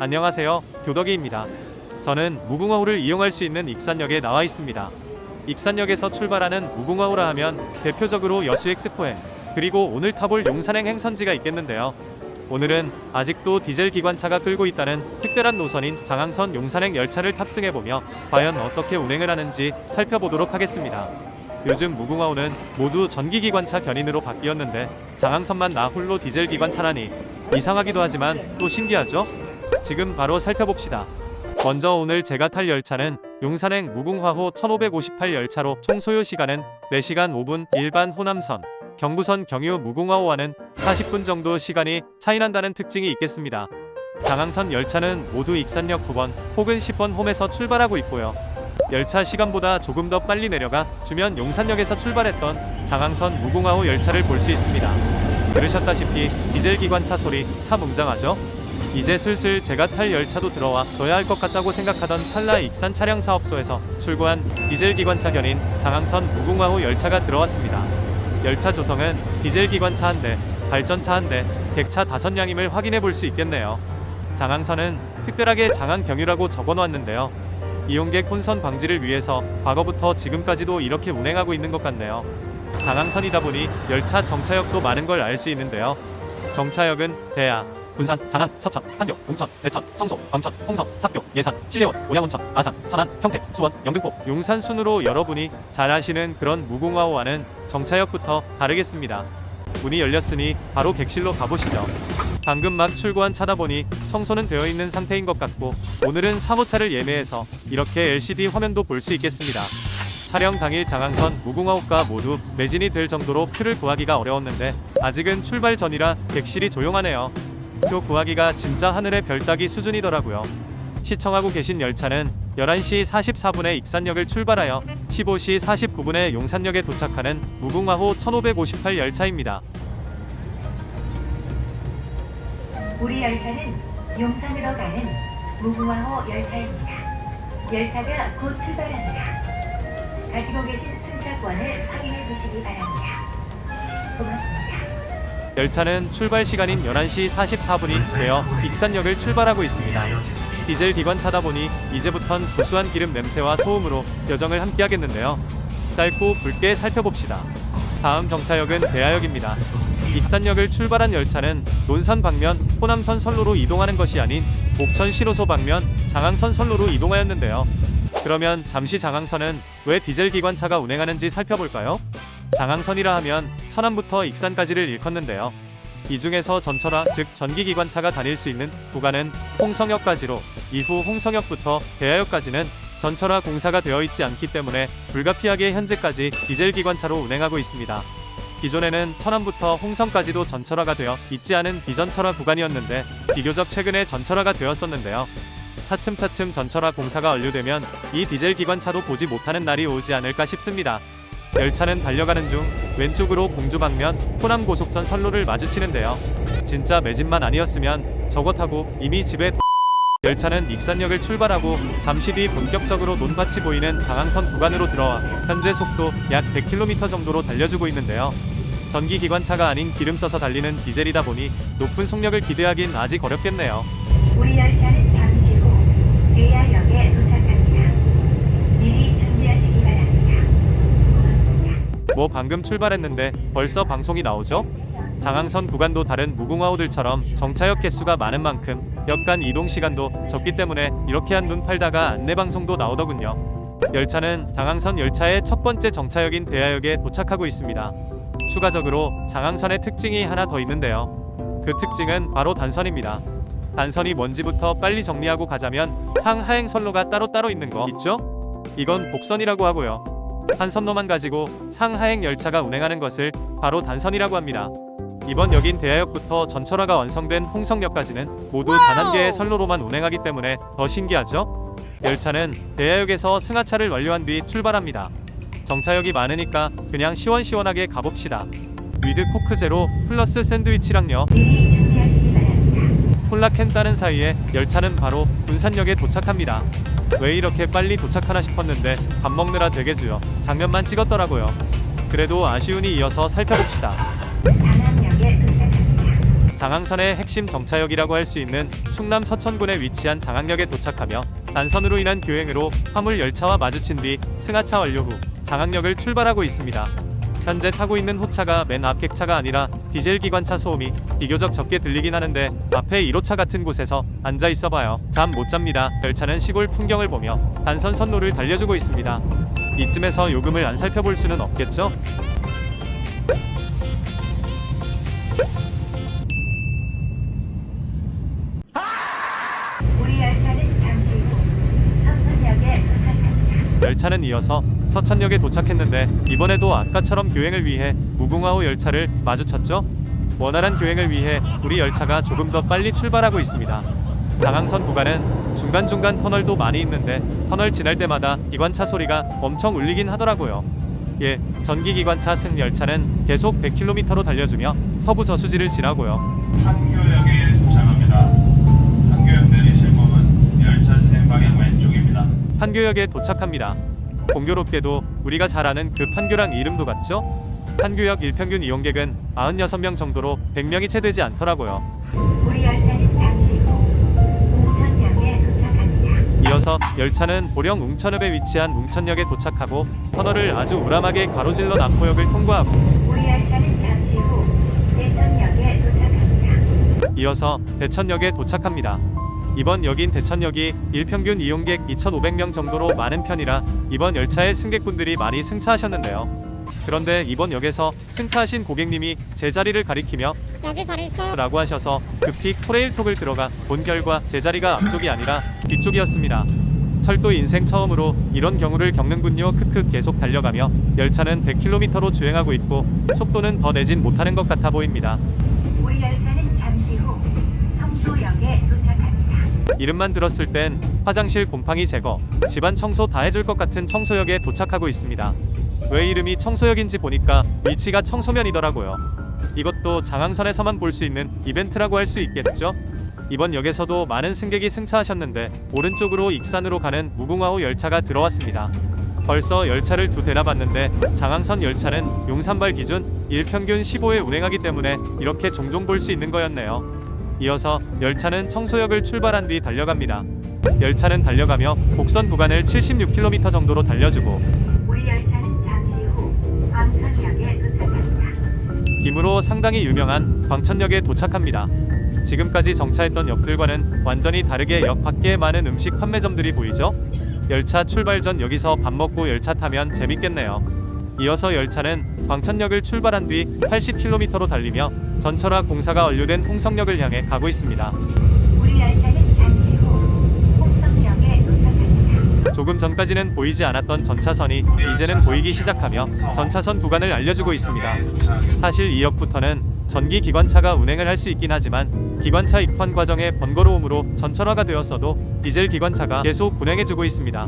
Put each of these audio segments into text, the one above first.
안녕하세요. 교덕이입니다. 저는 무궁화호를 이용할 수 있는 익산역에 나와 있습니다. 익산역에서 출발하는 무궁화호라 하면 대표적으로 여수 엑스포행 그리고 오늘 타볼 용산행 행선지가 있겠는데요. 오늘은 아직도 디젤 기관차가 끌고 있다는 특별한 노선인 장항선 용산행 열차를 탑승해 보며 과연 어떻게 운행을 하는지 살펴보도록 하겠습니다. 요즘 무궁화호는 모두 전기 기관차 견인으로 바뀌었는데 장항선만 나 홀로 디젤 기관차라니 이상하기도 하지만 또 신기하죠? 지금 바로 살펴봅시다. 먼저 오늘 제가 탈 열차는 용산행 무궁화호 1558 열차로 총 소요 시간은 4시간 5분 일반 호남선, 경부선 경유 무궁화호와는 40분 정도 시간이 차이 난다는 특징이 있겠습니다. 장항선 열차는 모두 익산역 9번 혹은 10번 홈에서 출발하고 있고요. 열차 시간보다 조금 더 빨리 내려가 주면 용산역에서 출발했던 장항선 무궁화호 열차를 볼 수 있습니다. 들으셨다시피 디젤 기관차 소리 참 웅장하죠? 이제 슬슬 제가 탈 열차도 들어와 줘야 할 것 같다고 생각하던 찰나 익산 차량 사업소에서 출고한 디젤 기관차 견인 장항선 무궁화호 열차가 들어왔습니다. 열차 조성은 디젤 기관차 한 대, 발전차 한 대, 객차 다섯 량임을 확인해 볼 수 있겠네요. 장항선은 특별하게 장항 경유라고 적어 놓았는데요. 이용객 혼선 방지를 위해서 과거부터 지금까지도 이렇게 운행하고 있는 것 같네요. 장항선이다 보니 열차 정차역도 많은 걸 알 수 있는데요. 정차역은 대야, 군산, 장안, 서천, 한교, 웅천, 대천, 청소, 광천, 홍성, 삽교, 예산, 신례원, 오양온천, 아산, 천안, 평택, 수원, 영등포, 용산 순으로 여러분이 잘 아시는 그런 무궁화호와는 정차역부터 다르겠습니다. 문이 열렸으니 바로 객실로 가보시죠. 방금 막 출고한 차다 보니 청소는 되어 있는 상태인 것 같고 오늘은 사모차를 예매해서 이렇게 LCD 화면도 볼 수 있겠습니다. 촬영 당일 장항선 무궁화호가 모두 매진이 될 정도로 표를 구하기가 어려웠는데 아직은 출발 전이라 객실이 조용하네요. 표 구하기가 진짜 하늘의 별 따기 수준이더라고요. 시청하고 계신 열차는 11시 44분에 익산역을 출발하여 15시 49분에 용산역에 도착하는 무궁화호 1558 열차입니다. 우리 열차는 용산으로 가는 무궁화호 열차입니다. 열차가 곧 출발합니다. 가지고 계신 승차권을 확인해 주시기 바랍니다. 고맙습니다. 열차는 출발 시간인 11시 44분이 되어 익산역을 출발하고 있습니다. 디젤 기관차다 보니 이제부턴 구수한 기름 냄새와 소음으로 여정을 함께 하겠는데요. 짧고 굵게 살펴봅시다. 다음 정차역은 대하역입니다. 익산역을 출발한 열차는 논산 방면 호남선 선로로 이동하는 것이 아닌 옥천 신호소 방면 장항선 선로로 이동하였는데요. 그러면 잠시 장항선은 왜 디젤 기관차가 운행하는지 살펴볼까요? 장항선이라 하면 천안부터 익산까지를 일컫는데요. 이 중에서 전철화 즉 전기 기관차가 다닐 수 있는 구간은 홍성역까지로 이후 홍성역부터 대하역까지는 전철화 공사가 되어 있지 않기 때문에 불가피하게 현재까지 디젤 기관차로 운행하고 있습니다. 기존에는 천안부터 홍성까지도 전철화가 되어 있지 않은 비전철화 구간이었는데 비교적 최근에 전철화가 되었었는데요. 차츰차츰 전철화 공사가 완료되면 이 디젤 기관차도 보지 못하는 날이 오지 않을까 싶습니다. 열차는 달려가는 중 왼쪽으로 공주 방면 호남 고속선 선로를 마주치는데요. 진짜 매진만 아니었으면 저거 타고 이미 집에 도- 열차는 익산역을 출발하고 잠시 뒤 본격적으로 논밭이 보이는 장항선 구간으로 들어와 현재 속도 약 100km 정도로 달려주고 있는데요. 전기 기관차가 아닌 기름 써서 달리는 디젤이다 보니 높은 속력을 기대하긴 아직 어렵겠네요. 우리 열차는 잠시 후 대야역에 도착합니다. 미리 준비하시기 바랍니다. 방금 출발했는데 벌써 방송이 나오죠? 장항선 구간도 다른 무궁화호들처럼 정차역 개수가 많은 만큼 역간 이동 시간도 적기 때문에 이렇게 한 눈 팔다가 안내 방송도 나오더군요. 열차는 장항선 열차의 첫 번째 정차역인 대하역에 도착하고 있습니다. 추가적으로 장항선의 특징이 하나 더 있는데요. 그 특징은 바로 단선입니다. 단선이 뭔지부터 빨리 정리하고 가자면 상하행 선로가 따로따로 있는 거 있죠? 이건 복선이라고 하고요. 한 선로만 가지고 상하행 열차가 운행하는 것을 바로 단선이라고 합니다. 이번 역인 대하역부터 전철화가 완성된 홍성역까지는 모두 단 한 개의 선로로만 운행하기 때문에 더 신기하죠? 열차는 대하역에서 승하차를 완료한 뒤 출발합니다. 정차역이 많으니까 그냥 시원시원하게 가봅시다. 위드 코크 제로 플러스 샌드위치랑요. 콜라캔 따는 사이에 열차는 바로 군산역에 도착합니다. 왜 이렇게 빨리 도착하나 싶었는데 밥 먹느라 되게 주요. 장면만 찍었더라고요. 그래도 아쉬우니 이어서 살펴봅시다. 장항선의 핵심 정차역이라고 할 수 있는 충남 서천군에 위치한 장항역에 도착하며 단선으로 인한 교행으로 화물 열차와 마주친 뒤 승하차 완료 후 장항역을 출발하고 있습니다. 현재 타고 있는 호차가 맨 앞 객차가 아니라 디젤 기관차 소음이 비교적 적게 들리긴 하는데 앞에 1호차 같은 곳에서 앉아 있어봐요. 잠 못 잡니다. 열차는 시골 풍경을 보며 단선 선로를 달려주고 있습니다. 이쯤에서 요금을 안 살펴볼 수는 없겠죠? 우리 열차는 잠시 후 서천역에 도착합니다. 열차는 이어서 서천역에 도착했는데 이번에도 아까처럼 교행을 위해 무궁화호 열차를 마주쳤죠? 원활한 교행을 위해 우리 열차가 조금 더 빨리 출발하고 있습니다. 장항선 구간은 중간중간 터널도 많이 있는데 터널 지날 때마다 기관차 소리가 엄청 울리긴 하더라고요. 예, 전기 기관차 승 열차는 계속 100km로 달려주며 서부 저수지를 지나고요. 판교역에 도착합니다. 판교역 내리실 문은 열차 진행 방향 왼쪽입니다. 판교역에 도착합니다. 공교롭게도 우리가 잘 아는 그 판교랑 이름도 같죠? 판교역 일평균 이용객은 96명 정도로 100명이 채 되지 않더라고요. 우리 열차는 잠시 후 웅천역에 도착합니다. 이어서 열차는 보령 웅천읍에 위치한 웅천역에 도착하고 터널을 아주 우람하게 가로질러 남포역을 통과하고 우리 열차는 잠시 후 대천역에 도착합니다. 이어서 대천역에 도착합니다. 이번 역인 대천역이 일평균 이용객 2,500명 정도로 많은 편이라 이번 열차에 승객분들이 많이 승차하셨는데요. 그런데 이번 역에서 승차하신 고객님이 제 자리를 가리키며 여기 자리 있어요. 라고 하셔서 급히 코레일톡을 들어가 본 결과 제 자리가 앞쪽이 아니라 뒤쪽이었습니다. 철도 인생 처음으로 이런 경우를 겪는군요. 크크 계속 달려가며 열차는 100km로 주행하고 있고 속도는 더 내진 못하는 것 같아 보입니다. 우리 열차는 잠시 후 성소역에 도착합니다. 이름만 들었을 땐 화장실 곰팡이 제거, 집안 청소 다 해줄 것 같은 청소역에 도착하고 있습니다. 왜 이름이 청소역인지 보니까 위치가 청소면이더라고요. 이것도 장항선에서만 볼 수 있는 이벤트라고 할 수 있겠죠? 이번 역에서도 많은 승객이 승차하셨는데 오른쪽으로 익산으로 가는 무궁화호 열차가 들어왔습니다. 벌써 열차를 두 대나 봤는데 장항선 열차는 용산발 기준 일평균 15회 운행하기 때문에 이렇게 종종 볼 수 있는 거였네요. 이어서 열차는 청소역을 출발한 뒤 달려갑니다. 열차는 달려가며 곡선 구간을 76km 정도로 달려주고 김으로 상당히 유명한 광천역에 도착합니다. 지금까지 정차했던 역들과는 완전히 다르게 역 밖에 많은 음식 판매점들이 보이죠? 열차 출발 전 여기서 밥 먹고 열차 타면 재밌겠네요. 이어서 열차는 광천역을 출발한 뒤 80km로 달리며 전철화 공사가 완료된 홍성역을 향해 가고 있습니다. 우리 열차는 잠시 후 홍성역에 도착합니다. 조금 전까지는 보이지 않았던 전차선이 이제는 보이기 시작하며 전차선 구간을 알려주고 있습니다. 사실 이 역부터는 전기 기관차가 운행을 할 수 있긴 하지만 기관차 입환 과정의 번거로움으로 전철화가 되었어도 디젤 기관차가 계속 운행해주고 있습니다.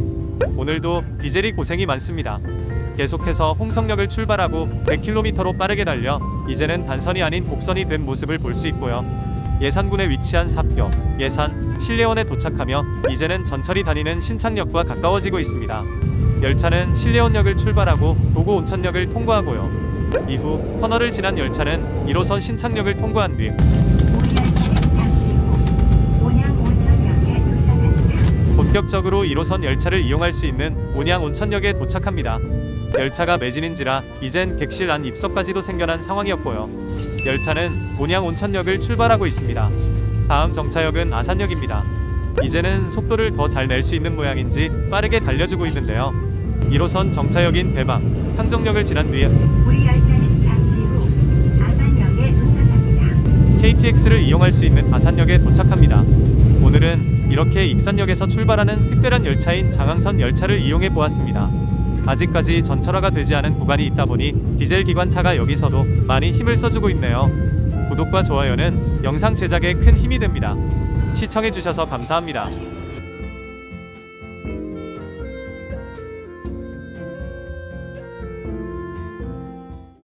오늘도 디젤이 고생이 많습니다. 계속해서 홍성역을 출발하고 100km로 빠르게 달려 이제는 단선이 아닌 곡선이 된 모습을 볼 수 있고요. 예산군에 위치한 사표, 예산, 신례원에 도착하며 이제는 전철이 다니는 신창역과 가까워지고 있습니다. 열차는 신례원역을 출발하고 도고 온천역을 통과하고요. 이후 터널을 지난 열차는 1호선 신창역을 통과한 뒤. 본격적으로 1호선 열차를 이용할 수 있는 온양 온천역에 도착합니다. 열차가 매진인지라 이젠 객실 안 입석까지도 생겨난 상황이었고요. 열차는 온양 온천역을 출발하고 있습니다. 다음 정차역은 아산역입니다. 이제는 속도를 더 잘 낼 수 있는 모양인지 빠르게 달려주고 있는데요. 1호선 정차역인 대방, 항정역을 지난 뒤에 우리 열차는 잠시 후. KTX를 이용할 수 있는 아산역에 도착합니다. 오늘은 이렇게 익산역에서 출발하는 특별한 열차인 장항선 열차를 이용해 보았습니다. 아직까지 전철화가 되지 않은 구간이 있다 보니 디젤 기관차가 여기서도 많이 힘을 써주고 있네요. 구독과 좋아요는 영상 제작에 큰 힘이 됩니다. 시청해 주셔서 감사합니다.